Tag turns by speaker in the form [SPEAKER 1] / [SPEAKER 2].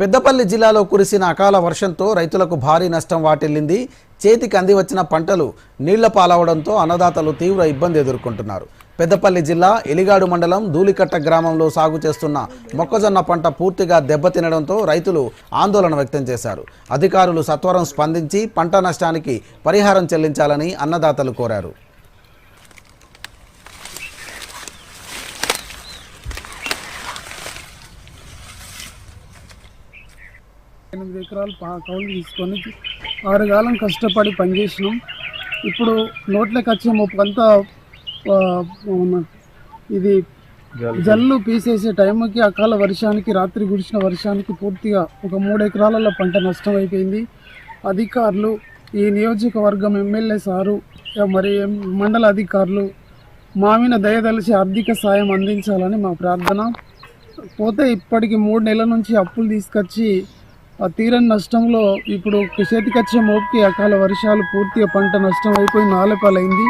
[SPEAKER 1] పెద్దపల్లి జిల్లాలో కురిసిన అకాల వర్షంతో రైతులకు భారీ నష్టం వాటిల్లింది. చేతికి అంది వచ్చిన పంటలు నీళ్ళ పాలవడంతో అన్నదాతలు తీవ్ర ఇబ్బంది ఎదుర్కొంటున్నారు. పెద్దపల్లి జిల్లా ఎలిగాడు మండలం ధూళికట్ట గ్రామంలో సాగు చేస్తున్న మొక్కజొన్న పంట పూర్తిగా దెబ్బతినడంతో రైతులు ఆందోళన వ్యక్తం చేశారు. అధికారులు సత్వరం స్పందించి పంట నష్టానికి పరిహారం చెల్లించాలని అన్నదాతలు కోరారు.
[SPEAKER 2] ఎనిమిది ఎకరాలు కౌలు తీసుకొని ఆరుగాలం కష్టపడి పనిచేసినాం. ఇప్పుడు నోట్లోకి వచ్చే ముప్పు అంతా ఆ, ఉన్న ఇది జల్లు. పీసేసే టైంకి అకాల వర్షానికి రాత్రి కురిసిన వర్షానికి పూర్తిగా ఒక మూడు ఎకరాలలో పంట నష్టం అయిపోయింది అధికారులు ఈ నియోజకవర్గం ఎమ్మెల్యే సారు మరి మండల అధికారులు మా మీద దయదలిచి ఆర్థిక సాయం అందించాలని మా ప్రార్థన. పోతే ఇప్పటికి మూడు నెలల నుంచి అప్పులు తీసుకొచ్చి తీరని నష్టంలో ఇప్పుడు చేతికొచ్చే మోపుకి అకాల వర్షాలు పూర్తిగా పంట నష్టం అయిపోయి నాలపాలైంది